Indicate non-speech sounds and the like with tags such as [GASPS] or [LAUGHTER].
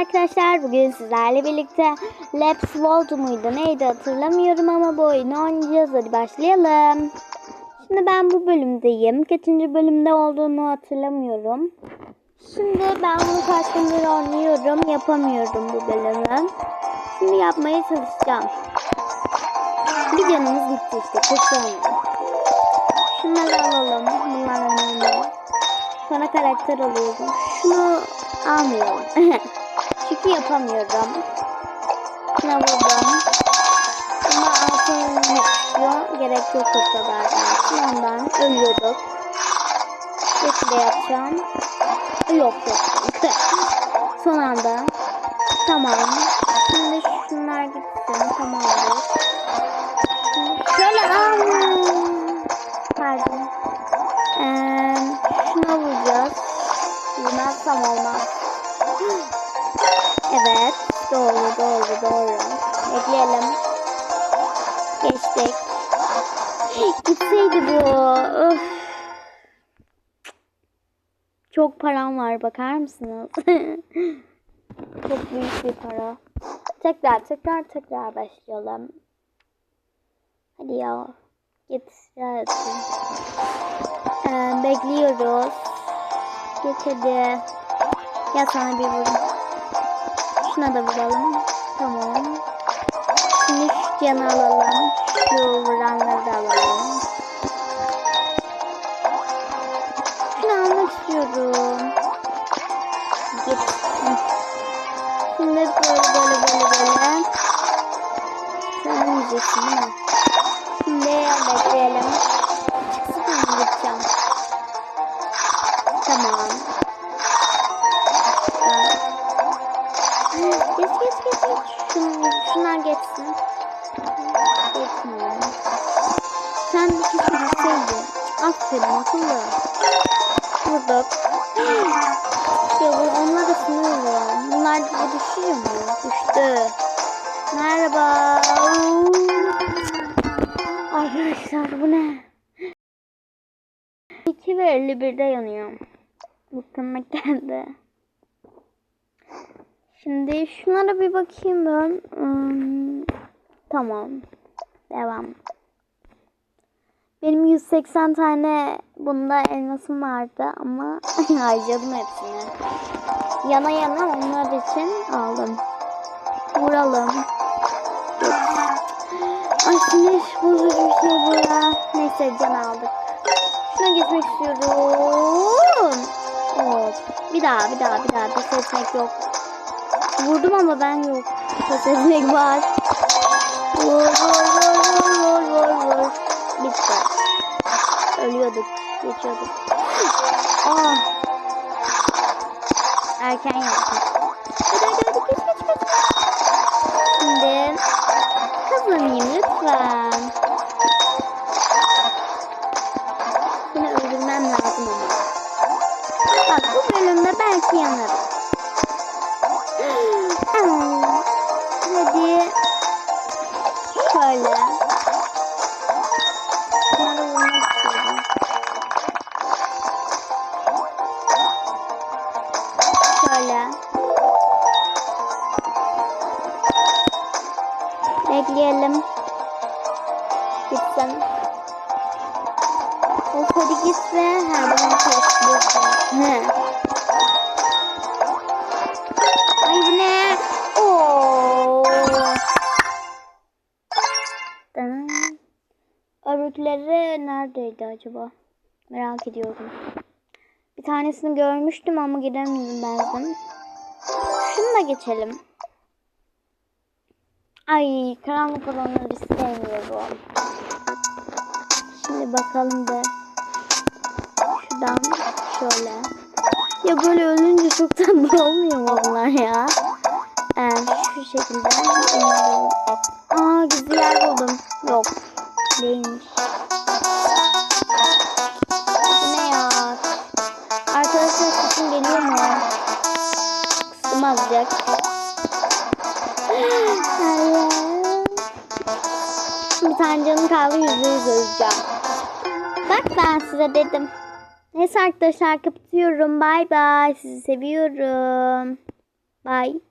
arkadaşlar. Bugün sizlerle birlikte Labs World muydu neydi hatırlamıyorum ama bu oyunu oynayacağız. Hadi başlayalım. Şimdi ben bu bölümdeyim. Kaçıncı bölümde olduğunu hatırlamıyorum. Şimdi ben bunu kaç gündür oynuyorum. Yapamıyorum bu bölümü. Şimdi yapmaya çalışacağım. Bir canımız gitti işte. Kurtulamıyorum. Şunları alalım. Bunlar önemli. Sonra karakter alıyorum. Şunu almıyorum. [LAUGHS] Çünkü yapamıyorum. Şuna vurdum. Ama altın istiyor. Gerek yok o kadar. Ondan ölüyorduk. Geçi de yapacağım. Yok yok. [LAUGHS] Son anda. Tamam. Şimdi şunlar gitsin. Tamamdır. Şöyle al. Pardon. Ee, şuna vuracağız. Vurmazsam olmaz. Gitseydi bu. Öf. Çok param var bakar mısınız? [LAUGHS] Çok büyük bir para. Tekrar tekrar tekrar başlayalım. Hadi ya. Git. Ee, bekliyoruz. Geç hadi. Gel sana bir vurayım. Şuna da vuralım. Tamam. Şimdi canı alalım. Şu vuranları da alalım. Şunu almak istiyorum. Git. Şimdi böyle böyle böyle böyle. Sen yiyeceksin değil mi? Şimdi bekleyelim. Çıksın mı gideceğim? Tamam. Geç geç geç. Şun, şunlar geçsin. Geçmiyor. Sen bir kişi gitseydin. Aferin akıllı. Vurduk. [GASPS] ya bu onlar da sinir oluyor. Bunlar gibi düşüyor mu? Düştü. Merhaba. Arkadaşlar bu ne? 2 ve 51'de yanıyor. Bıkkınlık geldi. Şimdi şunlara bir bakayım ben. Hmm, tamam. Devam. Benim 180 tane bunda elmasım vardı ama [LAUGHS] harcadım hepsini. Yana yana onlar için aldım. Vuralım. Ay sinir bozucu bir şey bu ya. Neyse can aldık. Şuna geçmek istiyorum. Of. Bir daha bir daha bir daha pes etmek yok. Vurdum ama ben yok. Pes etmek var. Vur vur vur vur vur vur vur. Bitti. Ölüyorduk. Geçiyorduk. Ah. Erken yaptım. Hadi hadi hadi geç geç geç. Şimdi kazanayım lütfen. Seni öldürmem lazım ama. Bak bu bölümde belki yanarım. Hadi. Şöyle. Bekleyelim. Gitsin. Of hadi git be. Ha bunu karıştırıyorsun. He. Ay bu ne? Oo. Tamam. Öbürleri neredeydi acaba? Merak ediyorum. Bir tanesini görmüştüm ama gidemiyorum bazen. Şunu da geçelim. Ay karanlık olanları sevmiyorum. Şimdi bakalım da şuradan şöyle. Ya böyle ölünce çok tatlı [LAUGHS] olmuyor mu bunlar ya? Ee, şu şekilde. Aa gizli yer buldum. Yok. Değilmiş. Ne ya? Arkadaşlar sesim geliyor mu? Kıstım azıcık. Bir tane canım kaldı yüzde yüz. Bak ben size dedim. Neyse arkadaşlar kapatıyorum. Bay bay. Sizi seviyorum. Bay.